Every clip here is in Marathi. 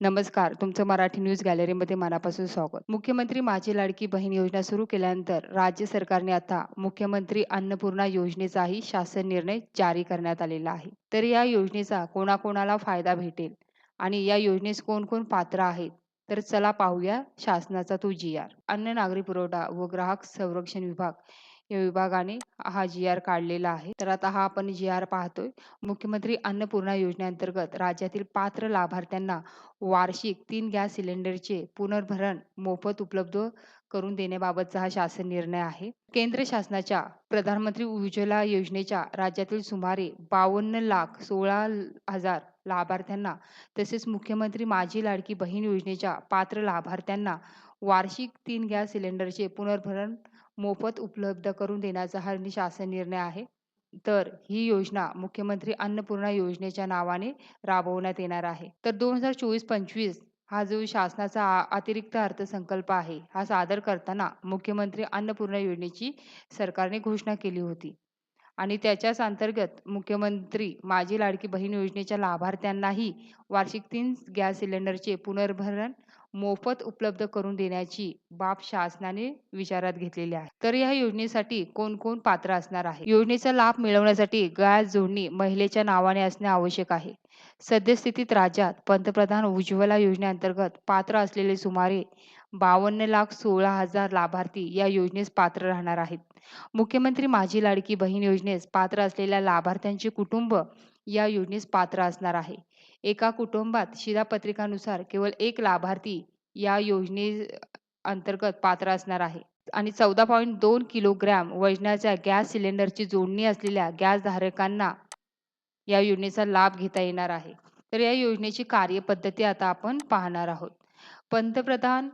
नमस्कार. तुमचं मराठी न्यूज गॅलरीमध्ये मनापासून स्वागत. मुख्यमंत्री माझी लाडकी बहीण योजना सुरू केल्यानंतर राज्य सरकारने आता मुख्यमंत्री अन्नपूर्णा योजनेचाही शासन निर्णय जारी करण्यात आलेला आहे. तर या योजनेचा कोणाकोणाला फायदा भेटेल आणि या योजनेस कोण कोण पात्र आहेत तर चला पाहूया शासनाचा तो जी आर. अन्न नागरी पुरवठा व ग्राहक संरक्षण विभाग या विभागाने हा जी आर काढलेला आहे. तर आता हा आपण जी आर पाहतोय. मुख्यमंत्री अन्नपूर्णा योजनेअंतर्गत राज्यातील पात्र लाभार्थ्यांना वार्षिक तीन गॅस सिलेंडरचे पुनर्भरण मोफत उपलब्ध करून देण्याबाबतचा हा शासन निर्णय आहे. केंद्र शासनाच्या प्रधानमंत्री उज्ज्वला योजनेच्या राज्यातील सुमारे बावन्न लाख सोळा हजार लाभार्थ्यांना तसेच मुख्यमंत्री माझी लाडकी बहीण योजनेच्या पात्र लाभार्थ्यांना वार्षिक तीन गॅस सिलेंडरचे पुनर्भरण मोफत उपलब्ध करून देण्याचा हा शासन निर्णय आहे. तर ही योजना मुख्यमंत्री अन्नपूर्णा योजनेच्या नावाने राबवण्यात येणार आहे. तर दोन हजार चोवीस पंचवीस हा जो शासनाचा आ अतिरिक्त अर्थसंकल्प आहे, हा सादर करताना मुख्यमंत्री अन्नपूर्णा योजनेची सरकारने घोषणा केली होती. आणि त्याच्याच अंतर्गत मुख्यमंत्री माझी लाडकी बहीण योजनेच्या लाभार्थ्यांनाही वार्षिक तीन गॅस सिलेंडरचे पुनर्भरण मोफत उपलब्ध करून देण्याची बाब शासनाने विचारात घेतलेली आहे. तर या योजनेसाठी कोण कोण पात्र असणार आहे? योजनेचा लाभ मिळवण्यासाठी गॅस जोडणी महिलेच्या नावाने असणे आवश्यक आहे. सद्यस्थितीत राज्यात पंतप्रधान उज्ज्वला योजनेअंतर्गत पात्र असलेले सुमारे बावन्न लाख सोळा हजार लाभार्थी या योजनेस पात्र राहणार आहेत. मुख्यमंत्री माझी लाडकी बहीण योजनेस पात्र असलेल्या लाभार्थ्यांचे कुटुंब या योजनेस पात्र असणार आहे. एका कुटुंबात शिधापत्रिकानुसार केवळ एक लाभार्थी या योजने अंतर्गत पात्र असणार आहे. आणि चौदा पॉईंट दोन किलोग्रॅम वजनाच्या गॅस सिलेंडरची जोडणी असलेल्या गॅस धारकांना या योजनेचा लाभ घेता येणार आहे. तर या योजनेची कार्यपद्धती आता आपण पाहणार आहोत. पंतप्रधान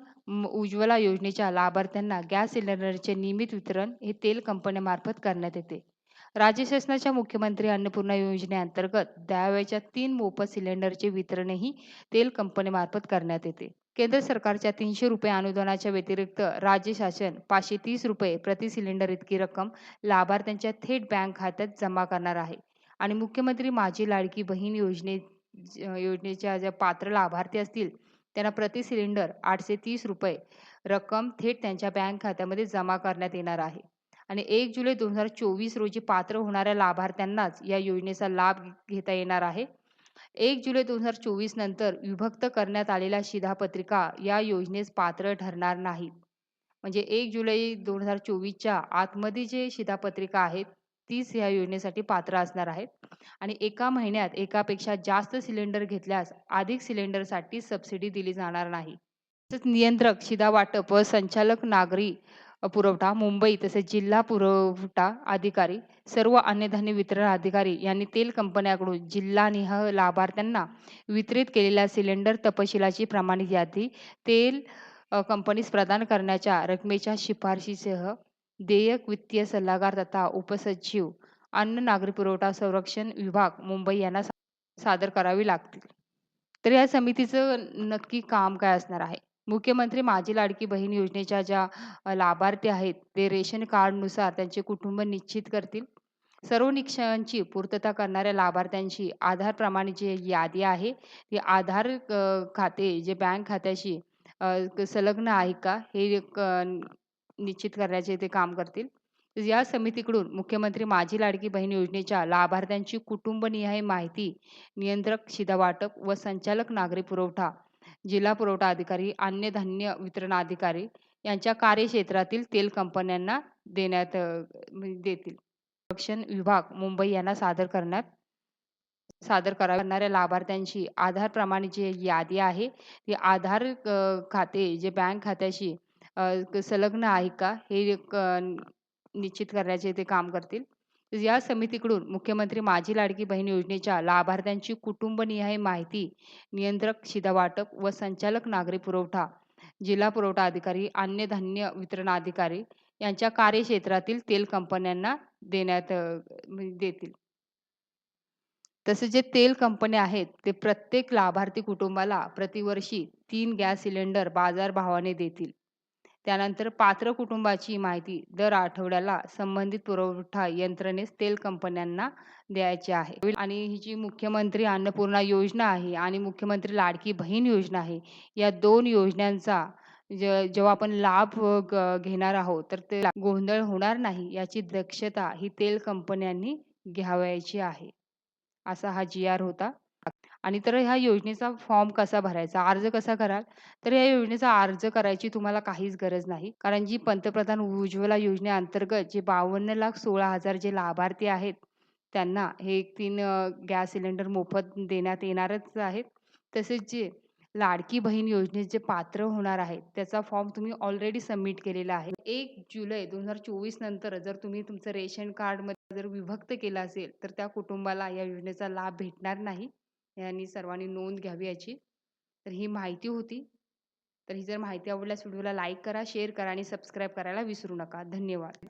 उज्ज्वला योजनेच्या लाभार्थ्यांना गॅस सिलेंडरचे नियमित वितरण हे तेल कंपन्यामार्फत करण्यात येते. राज्य शासनाच्या मुख्यमंत्री अन्नपूर्णा योजनेअंतर्गत द्यावयाच्या तीन मोफत सिलेंडरचे वितरणही तेल कंपनीमार्फत करण्यात येते. केंद्र सरकारच्या तीनशे रुपये अनुदानाच्या व्यतिरिक्त राज्य शासन पाचशे तीस रुपये प्रति सिलेंडर इतकी रक्कम लाभार्थ्यांच्या थेट बँक खात्यात जमा करणार आहे. आणि मुख्यमंत्री माझी लाडकी बहीण योजने योजनेच्या ज्या पात्र लाभार्थी असतील त्यांना प्रति सिलेंडर आठशे तीस रुपये रक्कम थेट त्यांच्या बँक खात्यामध्ये जमा करण्यात येणार आहे. आणि एक जुलै दोन हजार चोवीस रोजी पात्र होणाऱ्या लाभार्थ्यांनाच या योजनेचा लाभ घेता येणार आहे. एक जुलै दोन हजार चोवीस नंतर विभक्त करण्यात आलेल्या शिधापत्रिका या योजनेस पात्र ठरणार नाहीत. म्हणजे एक जुलै दोन हजार चोवीसच्या आतमध्ये जे शिधापत्रिका आहेत तीच या योजनेसाठी पात्र असणार आहेत. आणि एका महिन्यात एकापेक्षा जास्त सिलेंडर घेतल्यास अधिक सिलेंडरसाठी सबसिडी दिली जाणार नाही. तसेच नियंत्रक शिधा वाटप व संचालक नागरी पुरवठा मुंबई तसेच जिल्हा पुरवठा अधिकारी सर्व अन्नधान्य वितरण अधिकारी यांनी तेल कंपन्याकडून जिल्हानिह लाभार्थ्यांना वितरित केलेल्या सिलेंडर तपशिलाची प्रमाणित यादी तेल कंपनीस प्रदान करण्याच्या रकमेच्या शिफारशीसह देयक वित्तीय सल्लागार तथा उपसचिव अन्न नागरी पुरवठा संरक्षण विभाग मुंबई यांना सादर करावी लागतील. तर या समितीचं नक्की काम काय असणार आहे? मुख्यमंत्री माझी लाडकी बहीण योजनेच्या ज्या लाभार्थी आहेत ते रेशन कार्डनुसार त्यांचे कुटुंब निश्चित करतील. सर्व निकषांची पूर्तता करणाऱ्या लाभार्थ्यांची आधार प्रमाणे जी यादी आहे ती आधार खाते जे बँक खात्याशी संलग्न आहे का हे निश्चित करण्याचे ते काम करतील. या समितीकडून मुख्यमंत्री माझी लाडकी बहीण योजनेच्या लाभार्थ्यांची कुटुंबनिहाय माहिती नियंत्रक शिधावाटप व संचालक नागरी पुरवठा जिल्हा पुरवठा अधिकारी अन्नधान्य वितरण अधिकारी यांच्या कार्यक्षेत्रातील तेल कंपन्यांना देण्यात देतील. संरक्षण विभाग मुंबई यांना सादर करण्यात सादर करणाऱ्या लाभार्थ्यांची आधार प्रमाणे जी यादी आहे ती आधार खाते जे बँक खात्याशी संलग्न आहे का हे निश्चित करण्याचे ते काम करतील. या समितीकडून मुख्यमंत्री माझी लाडकी बहीण योजनेच्या लाभार्थ्यांची कुटुंबनिहाय माहिती नियंत्रक शिधावाटप व संचालक नागरी पुरवठा जिल्हा पुरवठा अधिकारी अन्नधान्य वितरणाधिकारी वितरण अधिकारी यांच्या कार्यक्षेत्रातील तेल कंपन्यांना देण्यात म्हणजे देतील. तसे जे तेल कंपन्या आहेत ते प्रत्येक लाभार्थी कुटुंबाला प्रतिवर्षी तीन गॅस सिलेंडर बाजारभावाने देतील. त्यानंतर पात्र कुटुंबाची माहिती दर आठवड्याला संबंधित पुरवठा यंत्रणेस तेल कंपन्यांना द्यायची आहे. आणि ही जी मुख्यमंत्री अन्नपूर्णा योजना आहे आणि मुख्यमंत्री लाडकी बहीण योजना आहे या दोन योजनांचा जेव्हा आपण लाभ ग- घेणार आहोत तर ते गोंधळ होणार नाही याची दक्षता ही तेल कंपन्यांनी घ्यावयाची आहे. असा हा जी आर होता. आणि तर ह्या योजनेचा फॉर्म कसा भरायचा? अर्ज कसा कराल? तर या योजनेचा अर्ज करायची तुम्हाला काहीच गरज नाही. कारण जी पंतप्रधान उज्ज्वला योजनेअंतर्गत जे बावन्न लाख सोळा हजार जे लाभार्थी आहेत त्यांना हे तीन अ, गॅस सिलेंडर मोफत देण्यात येणारच आहेत. तसेच जे लाडकी बहीण योजनेत जे पात्र होणार आहेत त्याचा फॉर्म तुम्ही ऑलरेडी सबमिट केलेला आहे. एक जुलै दोन हजार चोवीस नंतर जर तुम्ही तुमचं रेशन कार्डमध्ये जर विभक्त केलं असेल तर त्या कुटुंबाला या योजनेचा लाभ भेटणार नाही. यांनी सर्वांनी नोंद घ्यावी याची. तर ही माहिती होती. तर ही जर माहिती आवडल्यास व्हिडिओला लाईक करा शेअर करा आणि सबस्क्राईब करायला विसरू नका. धन्यवाद.